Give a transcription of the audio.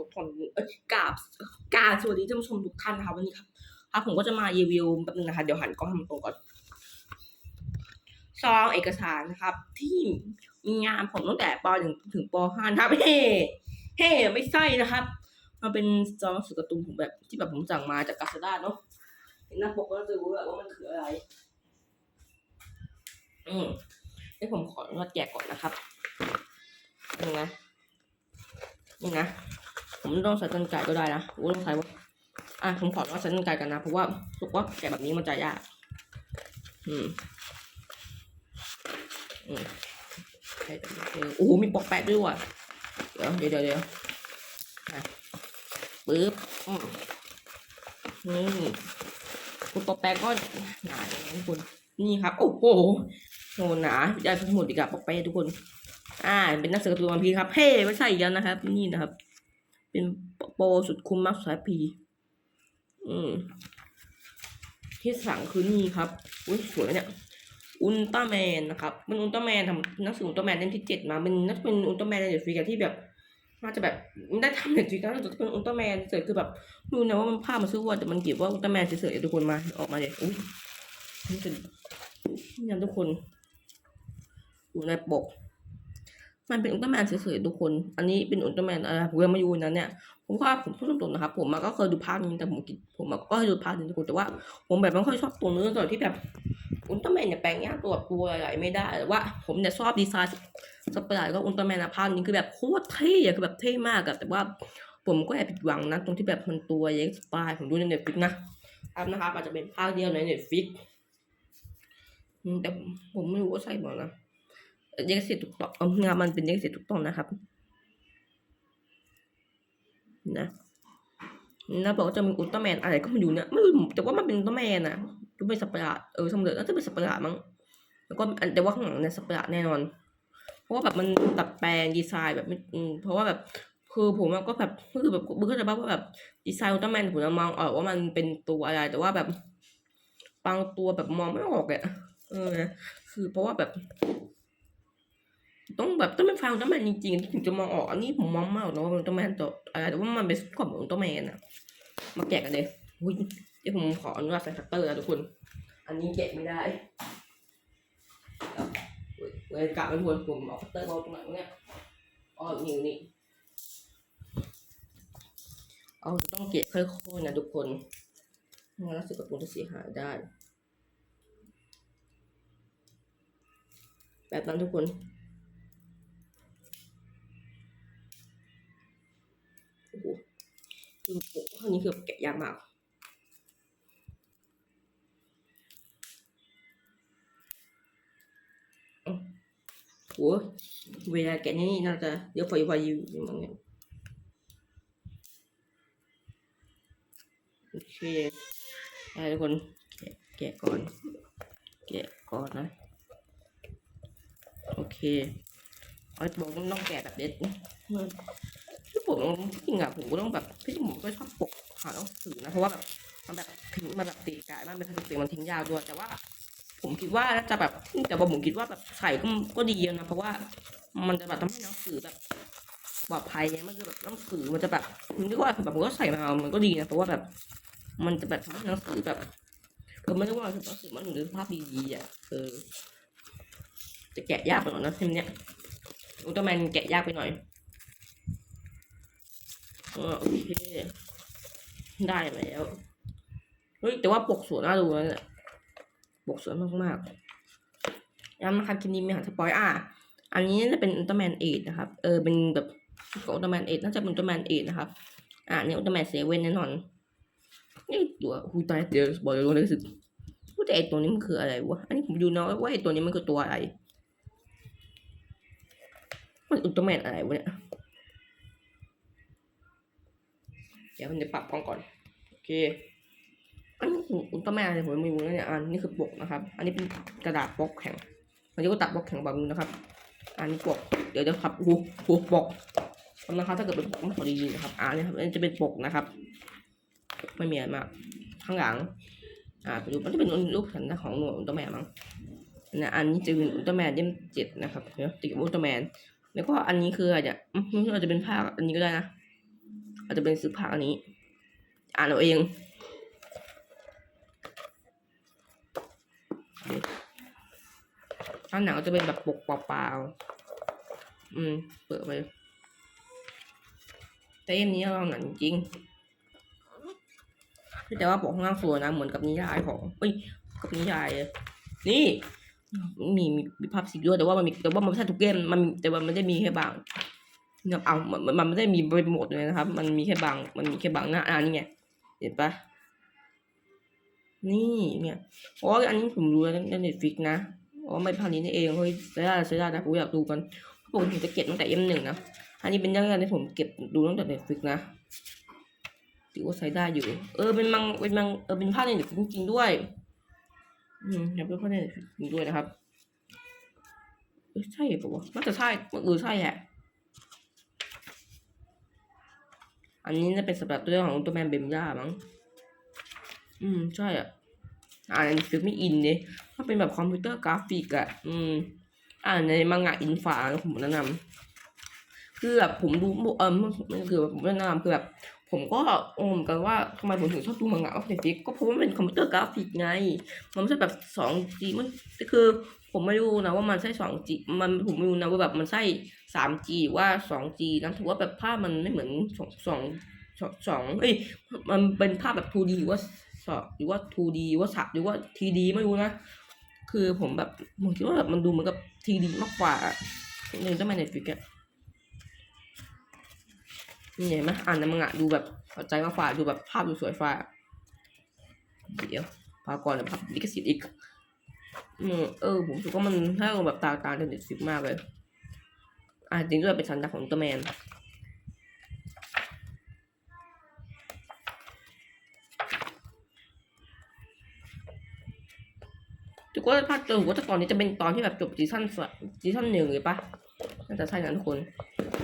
ทุกคนกราบกราสวัสดีท่านผู้ชมทุกท่านนะครับวันนี้ครับครับผมก็จะมารีวิวแป๊บนึงนะคะ เดี๋ยวหันกล้องทำตรงก่อนซองเอกสารนะครับ ที่มีงานผมตั้งแต่ป .1 ถึงป .5 นะครับเฮ้เฮ้ไม่ใช่นะครับ มันเป็นซองสือการ์ตูนผมแบบที่แบบผมสั่งมาจากกาซาด้าเนาะเห็นหน้าปกก็จะรู้แหละว่ามันคืออะไร อืมให้ผมขออนุญาตแกะก่อนนะครับนี่นะนี่นะ ผมต้องใส่ต้นไก่ก็ได้นะผมต้องใส่ว่าอะผมขอว่าใส่ต้นไก่กันนะเพราะว่าสึกว่าแกะแบบนี้มันจะยาก อืมอืมใช่แบบนี้เอโอ้โหมีปอกแปะด้วยว่ะเดี๋ยวเดี๋ยวเดี๋ยวปึ๊บอืมนี่คุณปอกแปะก็หนาอย่างนี้คุณนี่ครับ โอ้โหโหหนาได้ทั้งหมดดีกับปอกแปะทุกคน อ่า เป็นนักสืบการ์ตูนวันพีครับ เฮ้ไม่ใช่อีกแล้วนะครับ นี่นะครับ เป็นโปรสุดคุ้มมากสายพีอืม ที่สั่งคือนี่ครับ อุ้ยสวยเนี่ย อุลตร้าแมนนะครับเป็นอุลตร้าแมนทำหนังสืออุลตร้าแมนเล่มที่เจ็ดมาเป็นน่าจะเป็นอุลตร้าแมนในเน็ตฟลิกที่แบบน่าจะแบบได้ทำเน็ตฟลิกน่าจะเป็นอุลตร้าแมนเฉยคือแบบไมรู้นะว่ามันภาพมันซื้อว่าแต่มันเก็บว่าอุลตร้าแมนเฉยๆทุกคนมาออกมาเลยอุ้ยนี่เป็นนี่ทุกคนอยู่ในปก มันเป็นอุลตร้าแมนเฉยๆทุกคน อันนี้เป็นอุลตร้าแมนอะไรผมยังไม่รู้นั้นเนี่ย ผมว่าผมพูดตรงๆนะครับ ผมอะก็เคยดูภาคนี้แต่ผมกินผมก็เคยดูภาคนี้ทุกคนแต่ว่า ผมแบบไม่ค่อยชอบตัวเนื้อตัวที่แบบอุลตร้าแมนเนี่ยแปลงยากตัวตัวใหญ่ไม่ได้แต่ว่า ผมเนี่ยชอบดีไซน์สเปรย์ก็อุลตร้าแมนอะภาคนี้คือแบบโคตรเท่อะคือแบบเท่มากอะแต่ว่า ผมก็แอบผิดหวังนะตรงที่แบบมันตัวเล็กสปายผมดูในเน็ตฟิกนะครับนะครับอาจจะเป็นภาคเดียวในเน็ตฟิกแต่ผมไม่รู้ว่าใช่หรือเปล่านะ เย็กเสร็จถูกต้องางานมันเป็นเย็กเสร็จถูกต้องนะครับ นะนะบอกว่าจะมีอุลตร้าแมนอะไรก็ไม่รู้เนี่ยไม่รู้แต่ว่ามันเป็นอุลตร้าแมนอะก็เป็นสัประหลาดเออสมเด็จน่าจะเป็นสัประหลาดมั้งแล้วก็แต่ว่าข้างหลังเนี่ยสัประหลาดแน่นอน เพราะว่าแบบมันตัดแปลงดีไซน์แบบไม่เพราะว่าแบบคือผมก็แบบคือแบบเบื่อจะบ้าว่าแบบดีไซน์อุลตร้าแมนผมมองออกว่ามันเป็นตัวอะไร แต่ว่าแบบบางตัวแบบมองไม่ออกอะเออนะคือเพราะว่าแบบ ต้องแบบต้องเป็นฟังอุลตร้าแมนจริงๆถึงจะมองออกอันนี้ผมมองไม่ออกนะว่าอุลตร้าแมนตัวอะไรแต่ว่ามันเป็นกรอบของอุลตร้าแมนอะมาแกะกันเลยอุ้ยเดี๋ยวผมขออนุญาตใส่คัตเตอร์นะทุกคน อันนี้แกะไม่ได้เว้ยเว้ยกะไม่ควรผมเอาคัตเตอร์มาตรงไหนวะเนี่ยอ๋อนี่นี่เอาต้องเกะค่อยๆนะทุกคนม่งั้นรู้สึกกับตัวจะเสียหายได้แบบนั้นทุกคน อ้โหคือปกข้างนี้คือแกะยากมากโอ้เวลาแกะนี่น่าจะเยอะไฟไวอยู่มั้งเนี่ยโอเคได้ทุกคนแกะแกะก่อน แกะก่อนนะ โอเคเอาบอกต้องแกะแบบเด็ดที่ ผมจริงอะผมก็ต้องแบบที่ผมก็ชอบปกหาหนังสือนะเพราะว่าแบบมันแบบทิ้งมันแบบตีกายมันเป็นพลาสติมันทิ้งยาวด้วยแต่ว่า ผมคิดว่าจะแบบแต่ว่าผมคิดว่าแบบใส่ก็ก็ดีนะเพราะว่ามันจะแบบทำให้หนังสือแบบปลอดภัยไงมันคือแบบหนังสือมันจะแบบผมคิดว่าแบบผมก็ใส่มามันก็ดีนะเพราะว่าแบบ มันจะแบบทำให้หนังสือแบบเออไม่ได้ว่าหนังสือมันอยู่ในสภาพดีๆอะเออจะแกะยากไปหน่อยนะเทมเนี้ยอุลตร้าแมนแกะยากไปหน่อย โอเค ได้แล้ว เฮ้ย แต่ว่าปกสวยน่าดูนะเนี่ยบวกสวยมากมากๆย้ำนะครับคลิปนี้มีหางสปอยอะอันนี้น่าจะเป็นอุลตร้าแมนเอทนะครับ เออ เป็นแบบของอุลตร้าแมนเอทน่าจะเป็นอุลตร้าแมนเอทนะครับ อ่านี่อุลตร้าแมนเซเว่นแน่นอน นี่ตัวหูตายเดี๋ยวบอกเลยรู้สึกว่าแต่ไอตัวนี้มันคืออะไรวะ อันนี้ผมดูนะว่าไอตัวนี้มันคือตัวอะไร มันอุลตร้าแมนอะไรวะเนี่ย เดี๋ยวผมจะปรับกล้องก่อน โอเค อันนี้คืออุลตร้าแมนอะไรผมไม่รู้นะเนี่ย อันนี้คือปกนะครับ อันนี้เป็นกระดาษปกแข็งอันนี้ก็ตัดปกแข็งแบบนี้นะครับ อันนี้ปก เดี๋ยวจะพับหูหูปกนะครับ ถ้าเกิดเป็นปกมันพอดีนะครับ อ่านี่ครับอันนี้จะเป็นปกนะครับ ไม่มีอะไรมาก ข้างหลัง อ่าไปดูมันจะเป็นรูปสัญลักษณ์ของหน่วยอุลตร้าแมนมั้งนะอันนี้จะเป็นอุลตร้าแมนเล่มเจ็ดนะครับเดี๋ยวติดกับอุลตร้าแมน แล้วก็อันนี้คืออาจจะอาจจะเป็นภาคอันนี้ก็ได้นะ อาจจะเป็นซื้อภาคอันนี้ อ่านเอาเองถ้าหนังก็จะเป็นแบบปกเปล่าๆอืม เปิดไป แต่เอ็มนี้เราหนังจริง แต่ว่าปกข้างล่างสวยนะ เหมือนกับนิยายของเอ้ย กับนิยาย นี่ มีมีภาพสีด้วยแต่ว่ามันมีแต่ว่ามันไม่ใช่ทุกเกมมันแต่ว่ามันได้มีแค่บาง เนี่ยเอามันมันไม่ได้มีไปหมดเลยนะครับ มันมีแค่บาง มันมีแค่บางหน้าอ่านี่ไงเห็นปะนี่เนี่ยโอ้ยอันนี้ผมรู้แล้วในเน็ตฟิกนะอ๋อไม่ภาคนี้นี่เองเฮ้ยใช้ได้ใช้ได้นะผมอยากดูกันปกติผมจะเก็บตั้งแต่เอ็มหนึ่งนะอันนี้เป็นเรื่องที่ผมเก็บดูตั้งแต่เน็ตฟิกนะถือว่าใช้ได้อยู่ เออเป็นมังเป็นมังเออเป็นภาคในเน็ตฟิกจริงด้วย อืมอยากเป็นภาคในเน็ตฟิกจริงด้วยนะครับเอ้ยใช่ปะวะน่าจะใช่เออใช่แหละ อันนี้จะเป็นสำหรับเรื่องของอุลตร้าแมนเบมย่ามั้ง อืม ใช่อะ อ่านในฟิลไม่อินเลยมันเป็นแบบคอมพิวเตอร์กราฟิกอะ อืม อ่านในมังงะอินฟาผมแนะนำคือแบบผมดูเออมันคือผมแนะนำคือแบบ ผมก็งงเหมือนกันว่าทำไมผมถึงชอบดูมังงะออฟเดฟิกก็เพราะว่ามันเป็นคอมพิวเตอร์กราฟิกไง มันไม่ใช่แบบสองจีมันคือ ผมไม่รู้นะว่ามันใช่สองจีมันผมไม่รู้นะว่าแบบมันใช่สามจีว่าสองจีนะถือว่าแบบภาพมันไม่เหมือนสองสองสองเอ้ยมันเป็นภาพแบบ 2D หรือว่าสอหรือว่า 2D หรือว่าสัหรือว่า 3D ไม่รู้นะ คือผมแบบผมคิดว่าแบบมันดูเหมือนกับ 3D มากกว่าหนึ่งต้องมาเน็ตฟิกอะ นี่เห็นไหมอ่านในมังงะดูแบบเข้าใจมากกว่าดูแบบภาพดูสวยฟ้าเดี๋ยวพาก่อนเดี๋ยวภาพลิขสิทธิ์อีกอืมเออผมรู้สึกว่ามันถ้าแบบตาตาเด็ดสิบมากเลย อะจริงด้วยเป็นสัญลักษณ์ของตัวแมนถือว่าภาคเจอว่าตอนนี้จะเป็นตอนที่แบบจบซีซั่นสซีซั่นหนึ่งเลยปะน่าจะใช่นะทุกคน